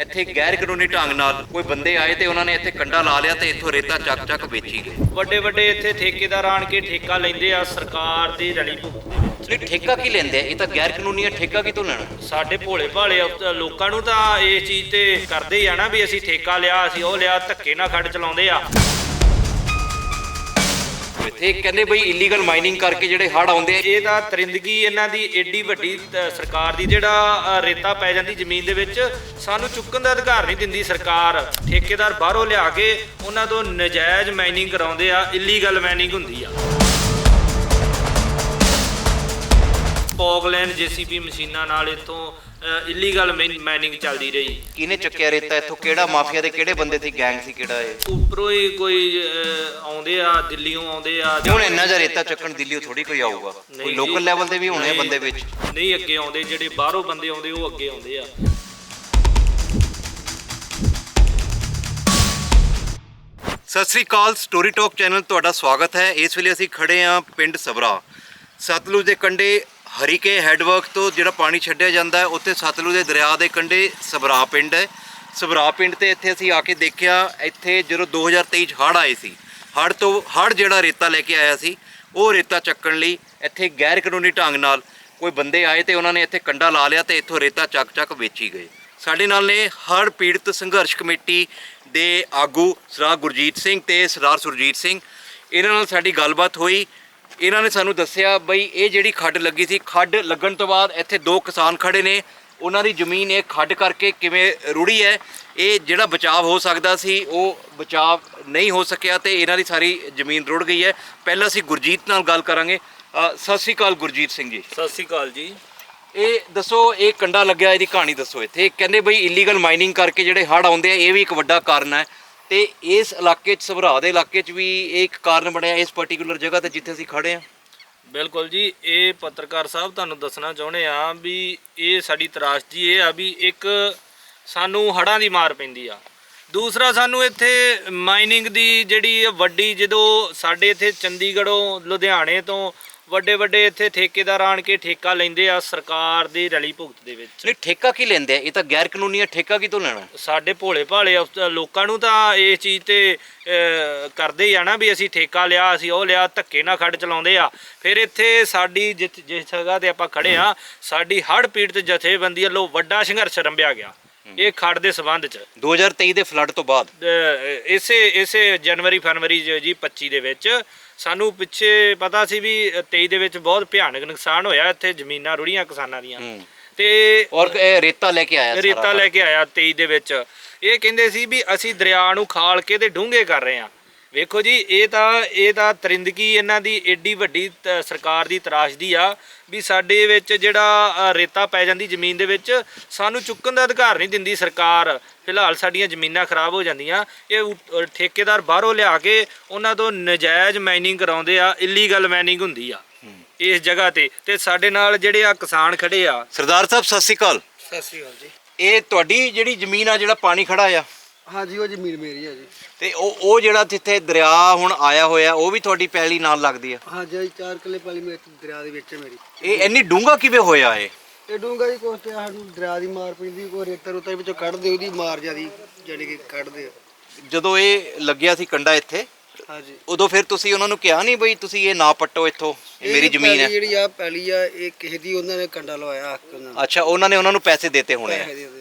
ਇੱਥੇ ਗੈਰ ਕਾਨੂੰਨੀ ਢੰਗ ਨਾਲ ਕੋਈ ਬੰਦੇ ਆਏ ਤੇ ਉਹਨਾਂ ਨੇ ਇੱਥੇ ਕੰਡਾ ਲਾ ਲਿਆ ਤੇ ਇੱਥੋਂ ਰੇਤਾ ਚੱਕ ਚੱਕ ਵੇਚੀ ਗਏ ਵੱਡੇ ਵੱਡੇ ਇੱਥੇ ਠੇਕੇਦਾਰ ਆਣ ਕੇ ਠੇਕਾ ਲੈਂਦੇ ਆ ਸਰਕਾਰ ਦੀ ਰਲੀ ਭੁਗਤ। ਨਹੀਂ ਠੇਕਾ ਕੀ ਲੈਂਦੇ ਆ? ਇਹ ਤਾਂ ਗੈਰ ਕਾਨੂੰਨੀ ਹੈ ਠੇਕਾ ਕੀ ਤੋਂ ਲੈਣਾ? ਸਾਡੇ ਭੋਲੇ ਭਾਲੇ ਲੋਕਾਂ ਨੂੰ ਤਾਂ ਇਹ ਚੀਜ਼ ਤੇ ਕਰਦੇ ਹੀ ਆ ਨਾ ਵੀ ਅਸੀਂ ਠੇਕਾ ਲਿਆ ਅਸੀਂ ਉਹ ਲਿਆ ਧੱਕੇ ਨਾਲ ਖੱਡ ਚਲਾਉਂਦੇ ਆ। ਇੱਥੇ ਕਹਿੰਦੇ ਬਈ ਇਲੀਗਲ ਮਾਈਨਿੰਗ ਕਰਕੇ ਜਿਹੜੇ ਹੜ ਆਉਂਦੇ ਆ। ਇਹ ਤਾਂ ਤਰਿੰਦਗੀ ਇਹਨਾਂ ਦੀ ਏਡੀ ਵੱਡੀ ਸਰਕਾਰ ਦੀ, ਜਿਹੜਾ ਰੇਤਾ ਪੈ ਜਾਂਦੀ ਜ਼ਮੀਨ ਦੇ ਵਿੱਚ, ਸਾਨੂੰ ਚੁੱਕਣ ਦਾ ਅਧਿਕਾਰ ਨਹੀਂ ਦਿੰਦੀ ਸਰਕਾਰ। ਠੇਕੇਦਾਰ ਬਾਹਰੋਂ ਲਿਆ ਕੇ ਉਹਨਾਂ ਤੋਂ ਨਜਾਇਜ਼ ਮਾਈਨਿੰਗ ਕਰਾਉਂਦੇ ਆ ਇਲੀਗਲ ਮਾਈਨਿੰਗ ਹੁੰਦੀ ਆ। ਪੌਗਲੈਂਡ ਜੀਸੀਬੀ ਮਸ਼ੀਨਾਂ ਨਾਲ ਇਥੋਂ ਇਲੀਗਲ ਮਾਈਨਿੰਗ ਚੱਲਦੀ ਰਹੀ। ਕਿਹਨੇ ਚੱਕਿਆ ਰੇਤਾ? ਇੱਥੋਂ ਕਿਹੜਾ ਮਾਫੀਆ ਦੇ ਕਿਹੜੇ ਬੰਦੇ ਸੀ ਗੈਂਗ ਸੀ? ਕਿਹੜਾ ਇਹ? ਉੱਪਰੋਂ ਹੀ ਕੋਈ ਆਉਂਦੇ ਆ ਦਿੱਲੀੋਂ ਆਉਂਦੇ ਆ ਹੁਣ ਇੰਨਾ ਜਿਹਾ ਰੇਤਾ ਚੱਕਣ ਦਿੱਲੀੋਂ ਥੋੜੀ ਕੋਈ ਆਊਗਾ? ਕੋਈ ਲੋਕਲ। ਲੈਵਲ ਤੇ ਵੀ ਹੋਣੇ ਆ ਬੰਦੇ ਵਿੱਚ? ਨਹੀਂ ਅੱਗੇ ਆਉਂਦੇ ਜਿਹੜੇ ਬਾਹਰੋਂ ਬੰਦੇ ਆਉਂਦੇ ਉਹ ਅੱਗੇ ਆਉਂਦੇ ਆ। ਸਤਿ ਸ੍ਰੀ ਅਕਾਲ ਸਟੋਰੀ ਟਾਕ ਚੈਨਲ ਤੁਹਾਡਾ ਸਵਾਗਤ ਹੈ। ਇਸ ਵੇਲੇ ਅਸੀਂ ਖੜੇ ਹਾਂ ਪਿੰਡ ਸਬਰਾ ਸਤਲੁਜ ਦੇ ਕੰਢੇ ਹਰੀਕੇ ਹੈਡਵਰਕ ਤੋਂ ਜਿਹੜਾ ਪਾਣੀ ਛੱਡਿਆ ਜਾਂਦਾ ਉੱਥੇ ਸਤਲੁਜ ਦੇ ਦਰਿਆ ਦੇ ਕੰਢੇ ਸਬਰਾ ਪਿੰਡ ਹੈ। ਸਬਰਾ ਪਿੰਡ ਤੇ ਇੱਥੇ ਅਸੀਂ ਆ ਕੇ ਦੇਖਿਆ, ਇੱਥੇ ਜਦੋਂ 2023 ਚ ਹੜ੍ਹ ਆਏ ਸੀ, ਹੜ੍ਹ ਤੋਂ, ਹੜ੍ਹ ਜਿਹੜਾ ਰੇਤਾ ਲੈ ਕੇ ਆਇਆ ਸੀ, ਉਹ ਰੇਤਾ ਚੱਕਣ ਲਈ ਇੱਥੇ ਗੈਰ ਕਾਨੂੰਨੀ ਢੰਗ ਨਾਲ ਕੋਈ ਬੰਦੇ ਆਏ ਤੇ ਉਹਨਾਂ ਨੇ ਇੱਥੇ ਕੰਡਾ ਲਾ ਲਿਆ ਤੇ ਇੱਥੋਂ ਰੇਤਾ ਚੱਕ ਚੱਕ ਵੇਚੀ ਗਏ। ਸਾਡੇ ਨਾਲ ਨੇ ਹੜ੍ਹ ਪੀੜਤ ਸੰਘਰਸ਼ ਕਮੇਟੀ ਦੇ ਆਗੂ ਸਰਦਾਰ ਗੁਰਜੀਤ ਸਿੰਘ ਤੇ ਸਰਦਾਰ ਸੁਰਜੀਤ ਸਿੰਘ। ਇਹਨਾਂ ਨਾਲ ਸਾਡੀ ਗੱਲਬਾਤ ਹੋਈ। ਇਹਨਾਂ ਨੇ ਸਾਨੂੰ ਦੱਸਿਆ ਬਈ ਇਹ ਜਿਹੜੀ ਖੱਡ ਲੱਗੀ ਸੀ ਖੱਡ ਲੱਗਣ ਤੋਂ ਬਾਅਦ ਇੱਥੇ ਦੋ ਕਿਸਾਨ ਖੜੇ ਨੇ। ਉਹਨਾਂ ਦੀ ਜ਼ਮੀਨ ਇਹ ਖੱਡ ਕਰਕੇ ਕਿਵੇਂ ਰੁੜੀ ਹੈ ਇਹ ਜਿਹੜਾ ਬਚਾਅ ਹੋ ਸਕਦਾ ਸੀ ਉਹ ਬਚਾਅ ਨਹੀਂ ਹੋ ਸਕਿਆ ਤੇ ਇਹਨਾਂ ਦੀ ਸਾਰੀ ਜ਼ਮੀਨ ਰੁੜ ਗਈ ਹੈ। ਪਹਿਲਾਂ ਅਸੀਂ ਗੁਰਜੀਤ ਨਾਲ ਗੱਲ ਕਰਾਂਗੇ। ਅ, ਸਤਿ ਸ੍ਰੀ ਅਕਾਲ ਗੁਰਜੀਤ ਸਿੰਘ ਜੀ। ਸਤਿ ਸ੍ਰੀ ਅਕਾਲ ਜੀ। ਇਹ ਦੱਸੋ ਇਹ ਕੰਡਾ ਲੱਗਿਆ ਇਹਦੀ ਕਹਾਣੀ ਦੱਸੋ ਇੱਥੇ। ਕਹਿੰਦੇ ਬਈ ਇਲੀਗਲ ਮਾਈਨਿੰਗ ਕਰਕੇ ਜਿਹੜੇ ਹੜ ਆਉਂਦੇ ਆ ਇਹ ਵੀ ਇੱਕ ਵੱਡਾ ਕਾਰਨ ਹੈ। ਤੇ ਇਸ ਇਲਾਕੇ 'ਚ, ਸਭਰਾ ਦੇ ਇਲਾਕੇ 'ਚ ਵੀ ਇਹ ਇੱਕ ਕਾਰਨ ਬਣਿਆ ਇਸ ਪਾਰਟਿਕੂਲਰ ਜਗ੍ਹਾ ਤੇ ਜਿੱਥੇ ਅਸੀਂ ਖੜੇ ਆ ਬਿਲਕੁਲ ਜੀ, ਇਹ ਪੱਤਰਕਾਰ ਸਾਹਿਬ ਤੁਹਾਨੂੰ ਦੱਸਣਾ ਚਾਹੁੰਦੇ ਆ ਵੀ ਇਹ ਸਾਡੀ ਤਰਾਸ਼ਜੀ ਇਹ ਆ ਵੀ ਇੱਕ ਸਾਨੂੰ ਹੜਾਂ ਦੀ ਮਾਰ ਪੈਂਦੀ ਆ। ਦੂਸਰਾ, ਸਾਨੂੰ ਇੱਥੇ ਮਾਈਨਿੰਗ ਦੀ ਜਿਹੜੀ ਵੱਡੀ ਜਦੋਂ ਸਾਡੇ ਇੱਥੇ ਚੰਡੀਗੜ੍ਹੋਂ, ਲੁਧਿਆਣੇ ਤੋਂ ਵੱਡੇ ਵੱਡੇ ਇੱਥੇ ਠੇਕੇਦਾਰ ਆਣ ਕੇ ਠੇਕਾ ਲੈਂਦੇ ਆ ਸਰਕਾਰ ਦੀ ਰਲੀ ਭੁਗਤ ਦੇ ਵਿੱਚ। ਨਹੀਂ ਠੇਕਾ ਕੀ ਲੈਂਦੇ ਆ? ਇਹ ਤਾਂ ਗੈਰ ਕਾਨੂੰਨੀ ਹੈ ਠੇਕਾ ਕੀ ਤੋਂ ਲੈਣਾ? ਸਾਡੇ ਭੋਲੇ ਭਾਲੇ ਅਫ- ਲੋਕਾਂ ਨੂੰ ਤਾਂ ਇਸ ਚੀਜ਼ ਤੇ ਕਰਦੇ ਹੀ ਆ ਨਾ ਵੀ ਅਸੀਂ ਠੇਕਾ ਲਿਆ ਅਸੀਂ ਉਹ ਲਿਆ ਧੱਕੇ ਨਾਲ ਖੱਡ ਚਲਾਉਂਦੇ ਆ। ਫਿਰ ਇੱਥੇ ਸਾਡੀ ਜਿਸ ਜਿਸ ਜਗ੍ਹਾ ਤੇ ਆਪਾਂ ਖੜੇ ਆ ਸਾਡੀ ਹੜ੍ਹ ਪੀੜਤ ਜਥੇਬੰਦੀ ਵੱਲੋਂ ਵੱਡਾ ਸੰਘਰਸ਼ ਰੰਭਿਆ ਗਿਆ। ਇਹ ਖੱਡ ਦੇ ਸਬੰਧ 'ਚ। 2023 ਦੇ ਫਲੱਡ ਤੋਂ ਬਾਅਦ। ਇਸੇ ਇਸੇ ਜਨਵਰੀ ਫਰਵਰੀ ਜ- ਜੀ 25 ਦੇ ਵਿੱਚ ਸਾਨੂੰ ਪਿੱਛੇ ਪਤਾ ਸੀ ਵੀ 23 ਦੇ ਵਿੱਚ ਬਹੁਤ ਭਿਆਨਕ ਨੁਕਸਾਨ ਹੋਇਆ ਇੱਥੇ ਜ਼ਮੀਨਾਂ ਰੁੜੀਆਂ ਕਿਸਾਨਾਂ ਦੀਆਂ। ਹੂੰ। ਤੇ ਔਰ ਇਹ ਰੇਤਾ ਲੈ ਕੇ ਆਇਆ ਸਾਰਾ ਰੇਤਾ ਲੈ ਕੇ ਆਇਆ 23 ਦੇ ਵਿੱਚ। ਇਹ ਕਹਿੰਦੇ ਸੀ ਵੀ ਅਸੀਂ ਦਰਿਆ ਨੂੰ ਖਾਲ ਕੇ ਤੇ ਡੂੰਘੇ ਕਰ ਰਹੇ ਹਾਂ। ਵੇਖੋ ਜੀ ਇਹ ਤਾਂ ਇਹ ਤਾਂ ਤਰਿੰਦਗੀ ਇਹਨਾਂ ਦੀ ਏਡੀ ਵੱਡੀ ਤ- ਸਰਕਾਰ ਦੀ ਤਰਾਸ਼ਦੀ ਆ ਵੀ ਸਾਡੇ ਵਿੱਚ ਜਿਹੜਾ ਰੇਤਾ ਪੈ ਜਾਂਦੀ ਜ਼ਮੀਨ ਦੇ ਵਿੱਚ ਸਾਨੂੰ ਚੁੱਕਣ ਦਾ ਅਧਿਕਾਰ ਨਹੀਂ ਦਿੰਦੀ ਸਰਕਾਰ। ਫਿਲਹਾਲ ਸਾਡੀਆਂ ਜ਼ਮੀਨਾਂ ਖਰਾਬ ਹੋ ਜਾਂਦੀਆਂ। ਇਹ ਠੇਕੇਦਾਰ ਬਾਹਰੋਂ ਲਿਆ ਕੇ ਉਹਨਾਂ ਤੋਂ ਨਜਾਇਜ਼ ਮਾਈਨਿੰਗ ਕਰਾਉਂਦੇ ਆ ਇਲੀਗਲ ਮਾਈਨਿੰਗ ਹੁੰਦੀ ਆ ਇਸ ਜਗ੍ਹਾ ਤੇ। ਤੇ ਸਾਡੇ ਨਾਲ ਜਿਹੜੇ ਆ ਕਿਸਾਨ ਖੜੇ ਆ। ਸਰਦਾਰ ਸਾਹਿਬ ਸਤਿ ਸ੍ਰੀ ਅਕਾਲ। ਸਤਿ ਸ਼੍ਰੀ ਅਕਾਲ ਜੀ। ਇਹ ਤੁਹਾਡੀ ਜਿਹੜੀ ਜ਼ਮੀਨ ਆ ਜਿਹੜਾ ਪਾਣੀ ਖੜਾ ਆ ਹਾਂਜੀ ਉਹ ਜ਼ਮੀਨ ਮੇਰੀ ਹੈ ਜੀ। ਤੇ ਉਹ ਉਹ ਜਿਹੜਾ ਜਿੱਥੇ ਦਰਿਆ ਹੁਣ ਆਇਆ ਹੋਇਆ ਉਹ ਵੀ ਤੁਹਾਡੀ ਪੈਲੀ ਨਾਲ ਲੱਗਦੀ ਆ? ਹਾਂਜੀ ਜੀ ਚਾਰ ਕਿੱਲੇ ਪਾਲੀ ਮੇਰੇ ਦਰਿਆ ਦੇ ਵਿੱਚ ਹੈ ਮੇਰੀ। ਇਹ ਇੰਨੀ ਡੂੰਘਾ ਕਿਵੇਂ ਹੋਇਆ ਇਹ? ਇਹ ਡੂੰਗਾ ਜੀ ਕੋਸ ਤੇ ਸਾਨੂੰ ਦਰਿਆ ਦੀ ਮਾਰ ਪੈਂਦੀ ਕੋਈ ਰੇਤਾ ਰੁੱਤਾ ਵਿੱਚੋਂ ਕੱਢਦੇ ਉਹਦੀ ਮਾਰ ਜਿਆਦੀ ਜਾਨੀ ਕਿ ਕੱਢਦੇ ਆ। ਜਦੋਂ ਇਹ ਲੱਗਿਆ ਸੀ ਕੰਡਾ ਇੱਥੇ ਹਾਂਜੀ। ਉਦੋਂ ਫਿਰ ਤੁਸੀਂ ਉਹਨਾਂ ਨੂੰ ਕਿਹਾ ਨਹੀਂ ਬਈ ਤੁਸੀਂ ਇਹ ਨਾ ਪੱਟੋ ਇੱਥੋਂ ਇਹ ਮੇਰੀ ਜ਼ਮੀਨ ਪੈਲੀ ਹੈ ਜਿਹੜੀ ਆ ਪੈਲੀ ਆ ਇਹ ਕਿਸੇ ਦੀ ਉਹਨਾਂ ਨੇ ਕੰਡਾ ਲਵਾਇਆ ਹੱਕ ਉਹਨਾਂ ਨੇ। ਅੱਛਾ ਉਹਨਾਂ ਨੇ ਉਹਨਾਂ ਨੂੰ ਪੈਸੇ ਦਿੱਤੇ ਹੋਣੇ ਆ? ਪੈਸੇ ਦੇ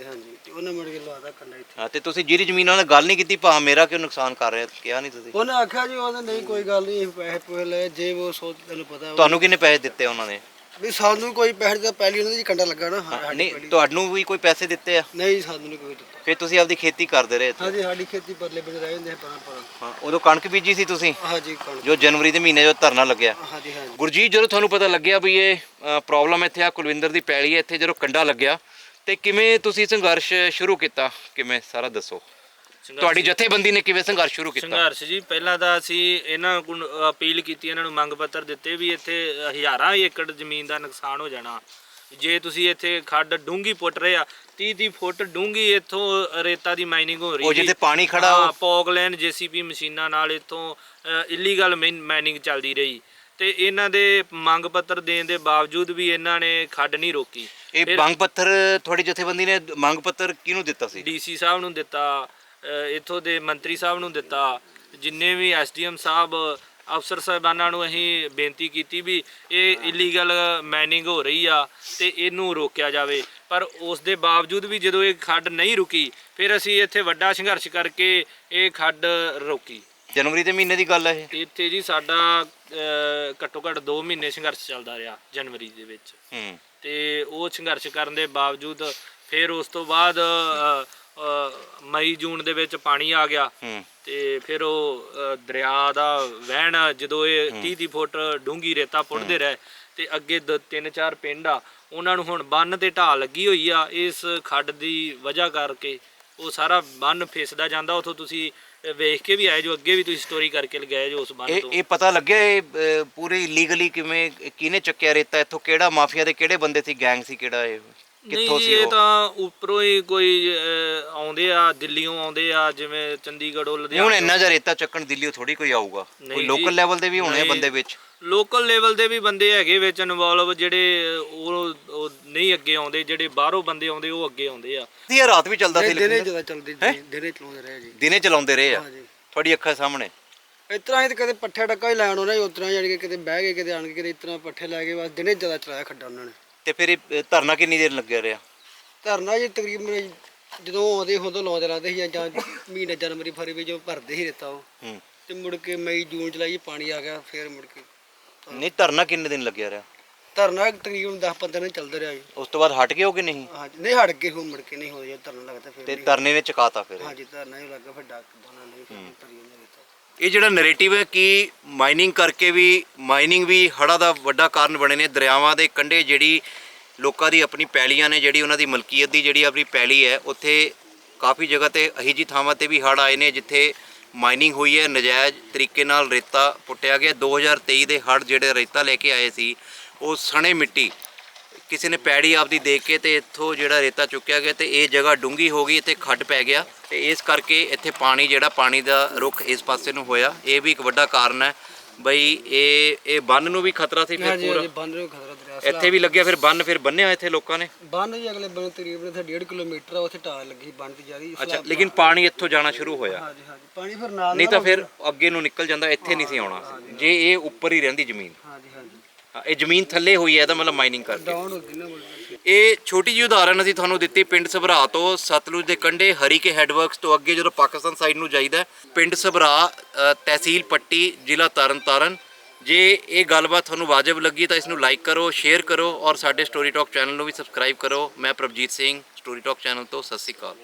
ਉਹਨਾਂ ਮੁੜ ਕੇ ਲਵਾਦਾ ਕੰਡਾ ਇੱਥੇ। ਹਾਂ ਤੇ ਤੁਸੀਂ ਜਿਹੜੀ ਜ਼ਮੀਨ ਨਾਲ ਗੱਲ ਨਹੀਂ ਕੀਤੀ ਭਾ ਮੇਰਾ ਕਿਉਂ ਨੁਕਸਾਨ ਕਰ ਰਿਹਾ ਕਿਹਾ ਨਹੀਂ ਤੁਸੀਂ? ਉਹਨੇ ਆਖਿਆ ਜੀ ਉਹਨੇ ਨਹੀਂ ਕੋਈ ਗੱਲ ਨਹੀਂ ਅਸੀਂ ਪੈਸੇ ਪੂਸੇ ਲਏ ਜੇ ਉਹ ਸੋਚ ਤੈਨੂੰ ਪਤਾ। ਤੁਹਾਨੂੰ ਕਿੰਨੇ ਪੈਸੇ ਦਿੱਤੇ ਉਹਨਾਂ ਨੇ? ਵੀ ਸਾਨੂੰ ਕੋਈ ਪੈਸੇ ਦਾ ਪਹਿਲੀ ਉਹਨਾਂ ਦੀ ਕੰਡਾ ਲੱਗਾ ਨਾ ਸਾਡੀ ਨਹੀਂ ਪੈਲੀ। ਤੁਹਾਨੂੰ ਵੀ ਕੋਈ ਪੈਸੇ ਦਿੱਤੇ ਆ? ਨਹੀਂ ਸਾਨੂੰ ਨਹੀਂ ਕੋਈ ਦਿੱਤਾ। ਫਿਰ ਤੁਸੀਂ ਆਪਦੀ ਖੇਤੀ ਕਰਦੇ ਰਹੇ ਇੱਥੇ? ਹਾਂਜੀ ਸਾਡੀ ਖੇਤੀ ਪਰਲੇ ਬੰਨੇ ਰਹਿ ਜਾਂਦੇ ਪਰਾਂ ਪਰਾਂ। ਹਾਂ ਉਦੋਂ ਕਣਕ ਬੀਜੀ ਸੀ ਤੁਸੀਂ? ਹਾਂਜੀ ਕਣਕ। ਜੋ ਜਨਵਰੀ ਦੇ ਮਹੀਨੇ ਜੋ ਧਰਨਾ ਲੱਗਿਆ। ਹਾਂਜੀ ਹਾਂਜੀ। ਗੁਰਜੀਤ ਜਦੋਂ ਤੁਹਾਨੂੰ ਪਤਾ ਲੱਗਿਆ ਵੀ ਇਹ ਪ੍ਰੋਬਲਮ ਇੱਥੇ ਆ ਕੁਲਵਿੰਦਰ ਦੀ ਪੈਲੀ ਹੈ ਇੱਥੇ ਜਦੋਂ ਕੰਡਾ ਲੱਗਿਆ ਤੇ ਕਿਵੇਂ ਤੁਸੀਂ ਸੰਘਰਸ਼ ਸ਼ੁਰੂ ਕੀਤਾ? ਕਿਵੇਂ? ਸਾਰਾ ਦੱਸੋ। ਤੁਹਾਡੀ ਜਥੇਬੰਦੀ ਨੇ ਕਿਵੇਂ ਸੰਘਰਸ਼ ਸ਼ੁਰੂ ਕੀਤਾ? ਸੰਘਰਸ਼ ਜੀ ਪਹਿਲਾਂ ਤਾਂ ਅਸੀਂ ਇਹਨਾਂ ਨੂੰ ਅਪੀਲ ਕੀਤੀ ਇਹਨਾਂ ਨੂੰ ਮੰਗ ਪੱਤਰ ਦਿੱਤੇ ਵੀ ਇੱਥੇ ਹਜ਼ਾਰਾਂ ਏਕੜ ਜ਼ਮੀਨ ਦਾ ਨੁਕਸਾਨ ਹੋ ਜਾਣਾ। ਜੇ ਤੁਸੀਂ ਇੱਥੇ ਖੱਡ ਡੂੰਗੀ ਪੁੱਟ ਰਹੇ ਆ 30 30 ਫੁੱਟ ਡੂੰਗੀ ਇੱਥੋਂ ਰੇਤਾ ਦੀ ਮਾਈਨਿੰਗ ਹੋ ਰਹੀ ਉਹ ਜੀ। ਜਿੱਥੇ ਪਾਣੀ ਖੜਾ ਉਹ- ਹਾਂ, ਪੌਗਲੈਂਡ ਜੀਸੀਪੀ ਮਸ਼ੀਨਾਂ ਨਾਲ ਇੱਥੋਂ ਇਲੀਗਲ ਮਾਈਨਿੰਗ ਚੱਲਦੀ ਰਹੀ। ਤੇ ਇਹਨਾਂ ਦੇ ਮੰਗ ਪੱਤਰ ਦੇਣ ਦੇ ਬਾਵਜੂਦ ਵੀ ਇਹਨਾਂ ਨੇ ਖੱਡ ਨਹੀਂ ਰੋਕੀ। ਇਹ ਮੰਗ ਪੱਤਰ ਤੁਹਾਡੀ ਜਥੇਬੰਦੀ ਨੇ ਮੰਗ ਪੱਤਰ ਕਿਹਨੂੰ ਦਿੱਤਾ ਸੀ? ਡੀਸੀ ਸਾਹਿਬ ਨੂੰ ਦਿੱਤਾ ਇੱਥੋਂ ਦੇ ਮੰਤਰੀ ਸਾਹਿਬ ਨੂੰ ਦਿੱਤਾ ਜਿੰਨੇ ਵੀ ਐਸਡੀਐਮ ਸਾਹਿਬ ਅਫਸਰ ਸਾਹਿਬਾਨਾਂ ਨੂੰ ਅਸੀਂ ਬੇਨਤੀ ਕੀਤੀ ਵੀ ਇਹ ਇਲੀਗਲ ਮਾਈਨਿੰਗ ਹੋ ਰਹੀ ਆ ਤੇ ਇਹਨੂੰ ਰੋਕਿਆ ਜਾਵੇ। ਪਰ ਉਸ ਦੇ ਬਾਵਜੂਦ ਵੀ ਜਦੋਂ ਇਹ ਖੱਡ ਨਹੀਂ ਰੁਕੀ ਫਿਰ ਅਸੀਂ ਇੱਥੇ ਵੱਡਾ ਸੰਘਰਸ਼ ਕਰਕੇ ਇਹ ਖੱਡ ਰੋਕੀ। ਜਨਵਰੀ ਦੇ ਮਹੀਨੇ ਦੀ ਗੱਲ ਹੈ ਇਹ? ਇੱਥੇ ਜੀ ਸਾਡਾ ਘੱਟੋ ਘੱਟ 2 ਮਹੀਨੇ ਸੰਘਰਸ਼ ਚੱਲਦਾ ਰਿਹਾ ਜਨਵਰੀ ਦੇ ਵਿੱਚ। ਹੂੰ। ਤੇ ਉਹ ਸੰਘਰਸ਼ ਕਰਨ ਦੇ ਬਾਵਜੂਦ ਫਿਰ ਉਸ ਤੋਂ ਬਾਅਦ ਮਈ ਜੂਨ ਦੇ ਵਿੱਚ ਪਾਣੀ ਆ ਗਿਆ। ਤੇ ਫਿਰ ਉਹ ਦਰਿਆ ਦਾ ਵਹਿਣ ਜਦੋਂ ਇਹ 30 30 ਫੁੱਟ ਡੂੰਗੀ ਰੇਤਾ ਪੁੱਟਦੇ ਰਹੇ ਤੇ ਅੱਗੇ ਦ- ਤਿੰਨ ਚਾਰ ਪਿੰਡ ਆ ਉਹਨਾਂ ਨੂੰ ਹੁਣ ਬੰਨ ਤੇ ਢਾਹ ਲੱਗੀ ਹੋਈ ਆ। ਇਸ ਖੱਡ ਦੀ ਵਜ੍ਹਾ ਕਰਕੇ ਉਹ ਸਾਰਾ ਬੰਨ ਫਿਸਦਾ ਜਾਂਦਾ। ਉਥੋਂ ਤੁਸੀਂ ਵੇਖ ਕੇ ਵੀ ਆਏ ਜੋ ਅੱਗੇ ਵੀ ਤੁਸੀਂ ਸਟੋਰੀ ਕਰਕੇ ਲਗਾਏ ਜੋ ਉਸ ਇਹ ਤੋਂ। ਇਹ ਪਤਾ ਲੱਗਿਆ ਇਹ ਅਹ, ਪੂਰੇ ਇਲੀਗਲੀ ਕਿਵੇਂ ਕਿਹਨੇ ਚੱਕਿਆ ਰੇਤਾ ਇੱਥੋਂ ਕਿਹੜਾ ਮਾਫੀਆ ਦੇ ਕਿਹੜੇ ਬੰਦੇ ਸੀ ਗੈਂਗ ਸੀ ਕਿਹੜਾ ਇਹ? ਕਿੱਥੋਂ ਸੀ ਇਹ ਉਹ? ਤਾਂ ਉੱਪਰੋਂ ਹੀ ਕੋਈ ਅਹ, ਆਉਂਦੇ ਆ ਦਿੱਲੀੋਂ ਆਉਂਦੇ ਆ ਜਿਵੇਂ ਚੰਡੀਗੜ੍ਹੋਂ ਨਹੀਂ, ਹੁਣ ਲੁਧਿਆਣਾ ਇੰਨਾ ਜਿਹਾ ਰੇਤਾ ਚੱਕਣ ਦਿੱਲੀੋਂ ਥੋੜੀ ਕੋਈ ਆਊਗਾ। ਕੋਈ ਨਹੀਂ ਲੋਕਲ ਜੀ, ਲੈਵਲ ਦੇ ਵੀ ਹੋਣੇ ਆ ਨਹੀਂ। ਬੰਦੇ ਵਿੱਚ? ਲੋਕਲ ਲੈਵਲ ਦੇ ਵੀ ਬੰਦੇ ਹੈਗੇ ਵਿੱਚ ਇਨਵੋਲਵ ਜਿਹੜੇ ਉਹ ਉਹ ਨਹੀਂ ਅੱਗੇ ਆਉਂਦੇ ਜਿਹੜੇ ਬਾਹਰੋਂ ਬੰਦੇ ਆਉਂਦੇ ਉਹ ਅੱਗੇ ਆਉਂਦੇ ਆ। ਇਹ ਰਾਤ ਵੀ ਚੱਲਦਾ ਸੀ ਦਿਨੇ? ਜਦੋਂ ਚੱਲਦੀ ਦਿਨੇ- ਦਿਨੇ ਚਲਾਉਂਦੇ ਰਹੇ ਜੀ। ਦਿਨੇ ਚਲਾਉਂਦੇ ਰਹੇ ਆ? ਹਾਂਜੀ ਤੁਹਾਡੀ ਅੱਖਾਂ ਸਾਹਮਣੇ? ਇਸ ਤਰ੍ਹਾਂ ਹੀ ਤੇ ਕਦੇ ਪੱਠੇ ਡੱਕਾ ਹੀ ਲੈਣ ਉਹਨਾਂ ਹੀ ਉਤਰਾ ਜਾਣੀ ਕਿ ਕਿਤੇ ਬਹਿ ਗਏ ਕਿਤੇ ਆਣ ਕੇ ਕਿਤੇ ਇਸ ਤਰ੍ਹਾਂ ਪੱਠੇ ਲੈ ਕੇ ਬਸ ਦਿਨੇ ਜ਼ਿਆਦਾ ਚਲਾਇਆ ਖੱਡਾ ਉਹਨਾਂ ਨੇ। ਤੇ ਫਿਰ ਇਹ ਧਰਨਾ ਕਿੰਨੀ ਦੇਰ ਲੱਗਿਆ ਰਿਹਾ? ਧਰਨਾ ਜੀ ਤਕਰੀਬਨ ਜਦੋਂ ਆਉਂਦੇ ਉਦੋਂ ਲਾਉਂਦੇ ਰਹਿੰਦੇ ਸੀ ਜਾਂ ਮਹੀਨੇ ਜਨਵਰੀ ਫਰਵਰੀ ਜੋ ਭਰਦੇ ਸੀ ਰੇਤਾ ਉਹ। ਹੂੰ। ਤੇ ਮੁੜ ਕੇ ਮਈ ਜੂਨ ਜੁਲਾਈ 'ਚ ਪਾਣੀ ਆ ਗਿਆ ਫੇਰ ਮੁੜ ਕੇ। ਨਹੀਂ ਧਰਨਾ ਕਿੰਨੇ ਦਿਨ ਲੱਗਿਆ ਰਿਹਾ? ਧਰਨਾ ਤਕਰੀਬਨ 10 15 ਦਿਨ ਚੱਲਦਾ ਰਿਹਾ ਜੀ। ਉਸ ਤੋਂ ਬਾਅਦ ਹਟ ਗਏ ਹੋ ਕਿ ਨਹੀਂ? ਹਾਂਜੀ ਨਹੀਂ ਹਟ ਕੇ ਹੋ ਮੁੜ ਕੇ ਨਹੀਂ ਹੋਇਆ ਧਰਨਾ ਲੱਗਦਾ ਫਿਰ ਤੇ। ਧਰਨੇ ਨੇ ਚਕਾਤਾ ਫਿਰ। ਹਾਂਜੀ ਧਰਨਾ ਹੀ ਲੱਗਾ ਫਿਰ ਡੱਕ ਦੋਨਾਂ ਨਹੀਂ ਫਿਰ ਰੇਤਾ ਇਹ ਜਿਹੜਾ ਨੈਰੇਟਿਵ ਹੈ ਕਿ ਮਾਈਨਿੰਗ ਕਰਕੇ ਵੀ ਮਾਈਨਿੰਗ ਵੀ ਹੜਾ ਦਾ ਵੱਡਾ ਕਾਰਨ ਬਣੇ ਨੇ। ਦਰਿਆਵਾਂ ਦੇ ਕੰਢੇ ਜਿਹੜੀ ਲੋਕਾਂ ਦੀ ਆਪਣੀ ਪੈਲੀਆਂ ਨੇ, ਜਿਹੜੀ ਉਹਨਾਂ ਦੀ ਮਲਕੀਅਤ ਦੀ ਜਿਹੜੀ ਆਪਣੀ ਪੈਲੀ ਹੈ, ਉੱਥੇ ਕਾਫੀ ਜਗ੍ਹਾ ਤੇ ਅਹੀ ਜੀ ਥਾਵਾਂ ਤੇ ਵੀ ਹੜ ਆਏ ਨੇ, ਜਿੱਥੇ ਮਾਈਨਿੰਗ ਹੋਈ ਹੈ। ਨਜਾਇਜ਼ ਤਰੀਕੇ ਨਾਲ ਰੇਤਾ ਪੁੱਟਿਆ ਗਿਆ। 2023 ਦੇ ਹੜ ਜਿਹੜੇ ਰੇਤਾ ਲੈ ਕੇ ਆਏ ਸੀ, ਉਹ ਸਣੇ ਮਿੱਟੀ ਕਿਸੇ ਨੇ ਪੈੜੀ ਆਪਦੀ ਦੇਖ ਕੇ ਤੇ ਇੱਥੋਂ ਜਿਹੜਾ ਰੇਤਾ ਚੁੱਕਿਆ ਗਿਆ ਤੇ ਇਹ ਜਗ੍ਹਾ ਡੂੰਗੀ ਹੋ ਗਈ ਤੇ ਖੱਡ ਪੈ ਗਿਆ ਤੇ ਇਸ ਕਰਕੇ ਇੱਥੇ ਪਾਣੀ ਜਿਹੜਾ ਪਾਣੀ ਦਾ ਰੁਖ ਇਸ ਪਾਸੇ ਨੂੰ ਹੋਇਆ ਇਹ ਵੀ ਇੱਕ ਵੱਡਾ ਕਾਰਨ ਹੈ। ਬਈ ਇਹ ਇਹ ਬੰਨ ਨੂੰ ਵੀ ਖਤਰਾ ਸੀ ਫਿਰ ਪੂਰਾ। ਬੰਨ ਨੂੰ ਖਤਰਾ ਦਰਿਆ ਇੱਥੇ ਵੀ ਲੱਗਿਆ ਫਿਰ ਬੰਨ ਫਿਰ ਬੰਨਿਆ ਇੱਥੇ ਲੋਕਾਂ ਨੇ? ਬੰਨ ਜੀ ਅਗਲੇ ਬੰਨੇ ਤਕਰੀਬਨ ਇੱਥੇ 1.5 ਕਿਲੋਮੀਟਰ ਆ ਉੱਥੇ ਢਾਲ ਲੱਗੀ ਬੰਨ ਦੀ ਜਾਰੀ ਅੱਛਾ ਲੇਕਿਨ ਪਾਣੀ ਇੱਥੋਂ ਜਾਣਾ ਸ਼ੁਰੂ ਹੋਇਆ। ਹਾਂਜੀ ਹਾਂਜੀ ਪਾਣੀ ਫਿਰ ਨਾਲ ਨਹੀਂ ਤਾਂ ਫਿਰ ਅੱਗੇ ਨੂੰ ਨਿਕਲ ਜਾਂਦਾ ਇੱਥੇ ਨਹੀਂ ਸੀ ਆਉਣਾ। ਜੇ ਇਹ ਉੱਪਰ ਹੀ ਰਹਿੰਦੀ ਜ਼ਮੀਨ। ਹਾਂਜੀ। ਹਾਂ, ਇਹ ਜ਼ਮੀਨ ਥੱਲੇ ਹੋਈ ਹੈ ਇਹਦਾ ਮਤਲਬ ਮਾਈਨਿੰਗ ਕਰਕੇ। ਡਾਊਨ ਹੋ ਗਈ ਨਾ ਮੁੜ ਇਹ ਛੋਟੀ ਜਿਹੀ ਉਦਾਹਰਨ ਅਸੀਂ ਤੁਹਾਨੂੰ ਦਿੱਤੀ ਪਿੰਡ ਸਭਰਾ ਤੋਂ ਸਤਲੁਜ ਦੇ ਕੰਢੇ ਹਰੀਕੇ ਹੈਡਵਰਕਸ ਤੋਂ ਅੱਗੇ ਜਦੋਂ ਪਾਕਿਸਤਾਨ ਸਾਈਡ ਨੂੰ ਜਾਈਦਾ ਹੈ, ਪਿੰਡ ਸਭਰਾ ਅ, ਤਹਿਸੀਲ ਪੱਟੀ ਜ਼ਿਲ੍ਹਾ ਤਰਨਤਾਰਨ। ਜੇ ਇਹ ਗੱਲਬਾਤ ਤੁਹਾਨੂੰ ਵਾਜਬ ਲੱਗੀ ਤਾਂ ਇਸ ਨੂੰ ਲਾਈਕ ਕਰੋ ਸ਼ੇਅਰ ਕਰੋ ਔਰ ਸਾਡੇ ਸਟੋਰੀ ਟਾਕ ਚੈਨਲ ਨੂੰ ਵੀ ਸਬਸਕ੍ਰਾਈਬ ਕਰੋ। ਮੈਂ Prabhjeet Singh story talk channel ਤੋਂ ਸਤਿ ਸ਼੍ਰੀ ਅਕਾਲ।